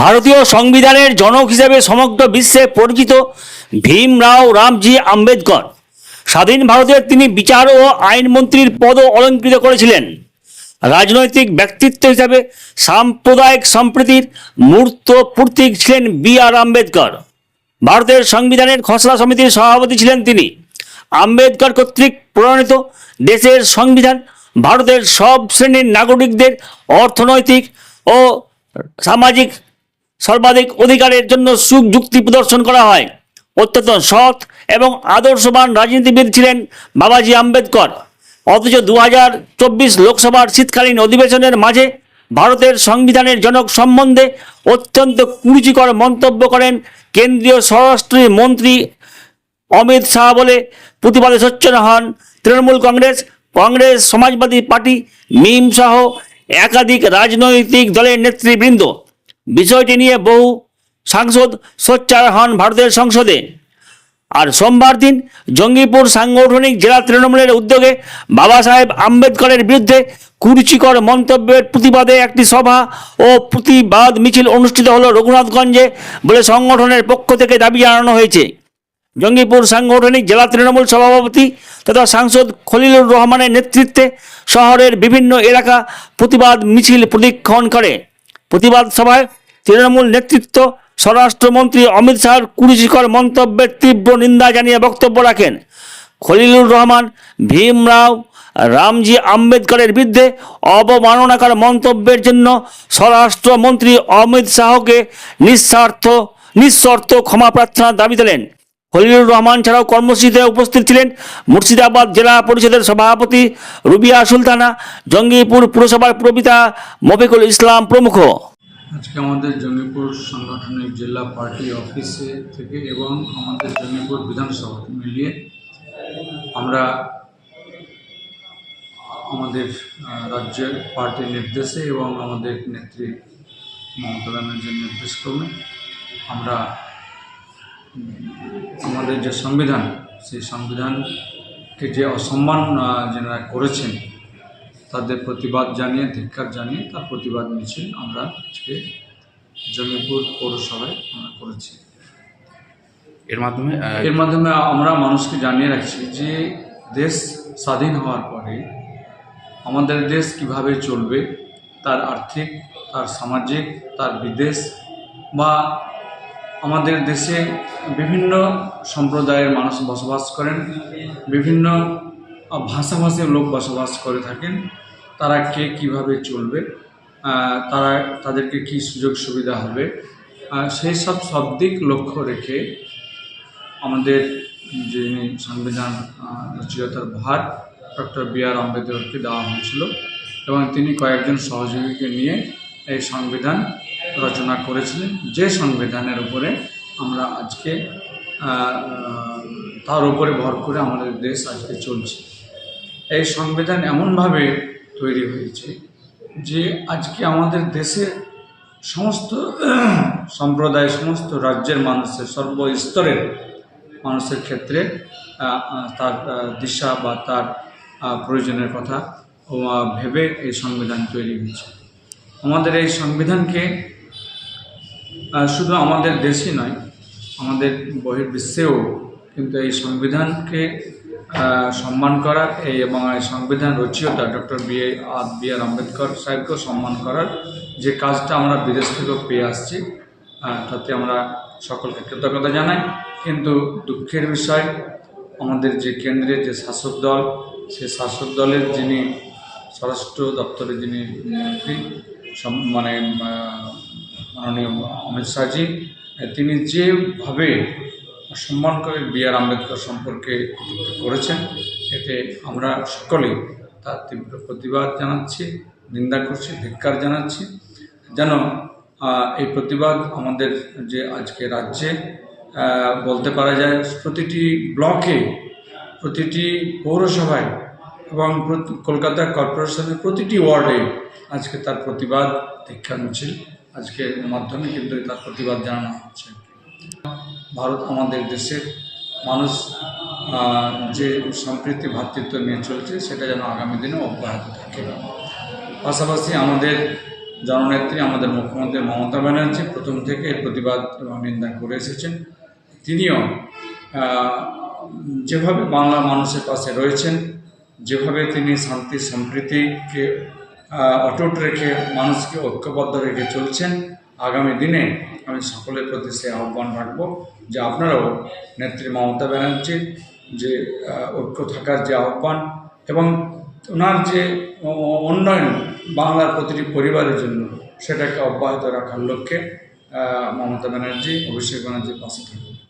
ভারতীয় সংবিধানের জনক হিসেবে সমগ্র বিশ্বে পরিচিত ভীমরাও রামজি আম্বেদকর। স্বাধীন ভারতের তিনি বিচার ও আইনমন্ত্রীর পদও অলঙ্কৃত করেছিলেন। রাজনৈতিক ব্যক্তিত্ব হিসাবে সাম্প্রদায়িক সম্প্রীতির মূর্ত প্রতীক ছিলেন বি আর আম্বেদকর। ভারতের সংবিধানের খসড়া সমিতির সভাপতি ছিলেন তিনি। আম্বেদকর কর্তৃক প্রণীত দেশের সংবিধান ভারতের সব শ্রেণির নাগরিকদের অর্থনৈতিক ও সামাজিক সর্বাধিক অধিকারের জন্য সুখ যুক্তি প্রদর্শন করা হয়। অত্যন্ত সৎ এবং আদর্শবান রাজনীতিবিদ ছিলেন বাবাজি আম্বেদকর। অথচ দু হাজার চব্বিশ লোকসভার শীতকালীন অধিবেশনের মাঝে ভারতের সংবিধানের জনক সম্বন্ধে অত্যন্ত কুরুচিকর মন্তব্য করেন কেন্দ্রীয় স্বরাষ্ট্র মন্ত্রী অমিত শাহ বলে প্রতিবাদে সোচ্চার হন তৃণমূল কংগ্রেস কংগ্রেস সমাজবাদী পার্টি, মিম সহ একাধিক রাজনৈতিক দলের নেতৃবৃন্দ। বিষয়টি নিয়ে বহু সাংসদ সোচ্চার হন ভারতের সংসদে। আর সোমবার দিন জঙ্গিপুর সাংগঠনিক জেলা তৃণমূলের উদ্যোগে বাবা সাহেব আম্বেদকরের বিরুদ্ধে কুরুচিকর মন্তব্যের প্রতিবাদে একটি সভা ও প্রতিবাদ মিছিল অনুষ্ঠিত হলো রঘুনাথগঞ্জে বলে সংগঠনের পক্ষ থেকে দাবি জানানো হয়েছে। জঙ্গিপুর সাংগঠনিক জেলা তৃণমূল সভাপতি তথা সাংসদ খলিলুর রহমানের নেতৃত্বে শহরের বিভিন্ন এলাকা প্রতিবাদ মিছিল প্রদীক্ষণ করে। প্রতিবাদ সভায় তৃণমূল নেতৃত্ব, স্বরাষ্ট্রমন্ত্রী অমিত শাহর কুরুচিকর মন্তব্যের তীব্র নিন্দা জানিয়ে বক্তব্য রাখেন। খলিলুর রহমান ভীমরাও রামজি আম্বেদকরের বিরুদ্ধে অবমাননাকর মন্তব্যের জন্য স্বরাষ্ট্রমন্ত্রী অমিত শাহকে নিঃস্বার্থ, নিঃশর্ত ক্ষমা প্রার্থনার দাবি তোলেন। খলিলুর রহমান ছাড়াও কর্মসূচিতে উপস্থিত ছিলেন মুর্শিদাবাদ জেলা পরিষদের সভাপতি রুবিয়া সুলতানা, জঙ্গিপুর পুরসভার প্রবিতা মফিকুল ইসলাম প্রমুখ। আজকে আমাদের জঙ্গিপুর সাংগঠনিক জেলা পার্টি অফিসে থেকে এবং আমাদের জঙ্গিপুর বিধানসভা মিলিয়ে আমরা আমাদের রাজ্যের পার্টির নির্দেশে এবং আমাদের নেত্রী মমতা ব্যানার্জির নির্দেশক্রমে আমরা আমাদের যে সংবিধান, সেই সংবিধানকে যে অসম্মান যেনারা করেছেন তাদের প্রতিবাদ জানিয়ে ধিক্কার জানিয়ে তার প্রতিবাদ মিছিল আমরা আজকে জঙ্গিপুর পৌরসভায় আমরা করেছি। এর মাধ্যমে এর মাধ্যমে আমরা মানুষকে জানিয়ে রাখছি যে দেশ স্বাধীন হওয়ার পরে আমাদের দেশ কীভাবে চলবে তার আর্থিক তার সামাজিক তার বিদেশ বা আমাদের দেশে বিভিন্ন সম্প্রদায়ের মানুষ বসবাস করেন বিভিন্ন ভাষাভাষী লোক বসবাস করে থাকেন। তারা কে কীভাবে চলবে তারা, তাদেরকে কি সুযোগ সুবিধা হবে সেই সব সব দিক লক্ষ্য রেখে আমাদের যিনি সংবিধান রচয়িতার ভার, ডক্টর বি আর আম্বেদকরকে দেওয়া হয়েছিল এবং তিনি কয়েকজন সহযোগীকে নিয়ে এই সংবিধান রচনা করেছিলেন। যে সংবিধানের উপরে আমরা আজকে তার উপরে ভর করে আমাদের দেশ আজকে চলছে। এই সংবিধান এমনভাবে তৈরি হয়েছে যে আজকে আমাদের দেশের সমস্ত সম্প্রদায়, সমস্ত রাজ্যের মানুষের, সর্বস্তরের মানুষের ক্ষেত্রে তার দিশা বা তার প্রয়োজনের কথা ভেবে এই সংবিধান তৈরি হয়েছে। আমাদের এই সংবিধানকে শুধু আমাদের দেশই নয়, আমাদের বহির্বিশ্বেও কিন্তু এই সংবিধানকে সম্মান এই এবং সংবিধান রচয়িতা doctor B R B R Ambedkar সাহেবকেও সম্মান করার যে কাজটা আমরা বিদেশ থেকেও পেয়ে আসছি তাতে আমরা সকলকে কৃতজ্ঞতা জানাই। কিন্তু দুঃখের বিষয়, আমাদের যে কেন্দ্রের যে শাসক দল সেই শাসক দলের যিনি স্বরাষ্ট্র দপ্তরের যিনি মন্ত্রী মানে মাননীয় অমিত শাহজি, তিনি যেভাবে সম্মান করে বি আর আম্বেদকর সম্পর্কে করেছেন। এতে আমরা সকলেই তার তীব্র প্রতিবাদ জানাচ্ছি, নিন্দা করছি, ধিক্কার জানাচ্ছি। যেন এই প্রতিবাদ আমাদের যে আজকে রাজ্যে বলতে পারা যায়, প্রতিটি ব্লকে, প্রতিটি পৌরসভায় এবং কলকাতা কর্পোরেশনের প্রতিটি ওয়ার্ডে আজকে তার প্রতিবাদ ধিক্ষা মিছিল আজকের মাধ্যমে কিন্তু তার প্রতিবাদ জানানো হচ্ছে। ভারত আমাদের দেশের মানুষ যে সম্প্রীতি ভ্রাতৃত্ব নিয়ে চলছে, সেটা যেন আগামী দিনে অব্যাহত থাকে। পাশাপাশি আমাদের জননেত্রী, আমাদের মুখ্যমন্ত্রী মমতা ব্যানার্জি প্রথম থেকে প্রতিবাদ এবং নিন্দা করে এসেছেন। তিনিও যেভাবে বাংলা মানুষের পাশে রয়েছেন, যেভাবে তিনি শান্তি, সম্প্রীতিকে অটুট রেখে মানুষকে ঐক্যবদ্ধ রেখে চলছেন আগামী দিনে আমি সকলের প্রতি সে আহ্বান রাখব যে আপনারাও নেত্রী মমতা ব্যানার্জির যে ঐক্য থাকার যে আহ্বান এবং ওনার যে উন্নয়ন বাংলার প্রতিটি পরিবারের জন্য সেটাকে অব্যাহত রাখার লক্ষ্যে মমতা ব্যানার্জি, অভিষেক ব্যানার্জির পাশে থাকবে